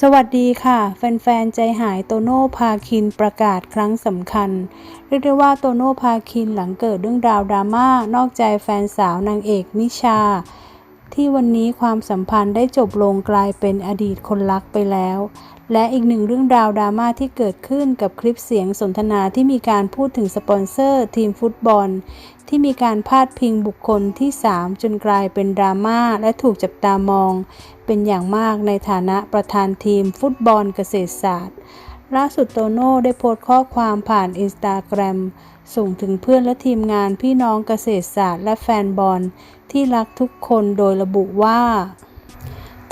สวัสดีค่ะ แฟน ๆ ใจหายโตโน่พาคินประกาศครั้งสำคัญ เรียกได้ว่าโตโน่พาคินหลังเกิดเรื่องราวดราม่านอกใจแฟนสาวนางเอกนิชา ที่วันนี้ความสัมพันธ์ได้จบลงกลายเป็นอดีตคนรักไปแล้ว และอีกหนึ่งเรื่องราวดราม่าที่เกิดขึ้นกับคลิปเสียงสนทนาที่มีการพูดถึงสปอนเซอร์ ทีมฟุตบอล ที่มีการพาดพิงบุคคลที่ 3 จนกลายเป็นดราม่าและถูกจับตามอง เป็นอย่างมากในฐานะประธานทีมฟุตบอลเกษตรศาสตร์ ล่าสุดโตโน่ได้โพสต์ข้อความผ่านอินสตาแกรมส่งถึงเพื่อนและทีมงานพี่น้องเกษตรศาสตร์และแฟนบอลที่รักทุกคนโดยระบุว่า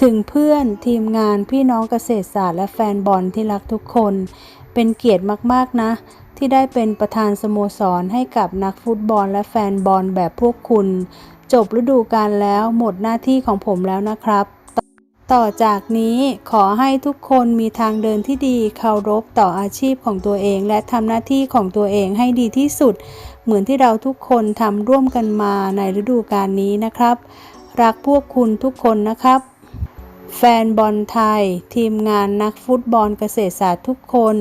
ถึงเพื่อนทีมงานพี่น้องเกษตรศาสตร์และแฟนบอลที่รักทุกคน เป็นเกียรติมากๆนะ ที่ได้เป็นประธานสโมสรให้กับนักฟุตบอลและแฟนบอลแบบพวกคุณ จบฤดูกาลแล้วหมดหน้าที่ของผมแล้วนะครับ ต่อจากนี้ขอให้ทุกคนมีทางเดินที่ดีเคารพต่ออาชีพของตัวเอง และทำหน้าที่ของตัวเองให้ดีที่สุด เหมือนที่เราทุกคนทำร่วมกันมาในฤดูกาลนี้นะครับ รักพวกคุณทุกคนนะครับ แฟนบอลไทย ทีมงานนักฟุตบอลเกษตรศาสตร์ทุกคน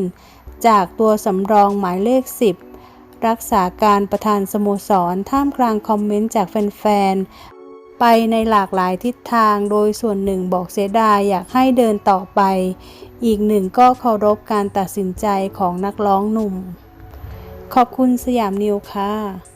จากตัวสำรองหมายเลข 10 รักษาการประธานสโมสรท่ามกลางคอมเมนต์จากแฟนๆ ไปในหลากหลายทิศทาง โดยส่วนหนึ่งบอกเสียดายอยากให้เดินต่อไป อีกหนึ่งก็เคารพการตัดสินใจของนักร้องหนุ่ม ขอบคุณสยามนิวค่ะ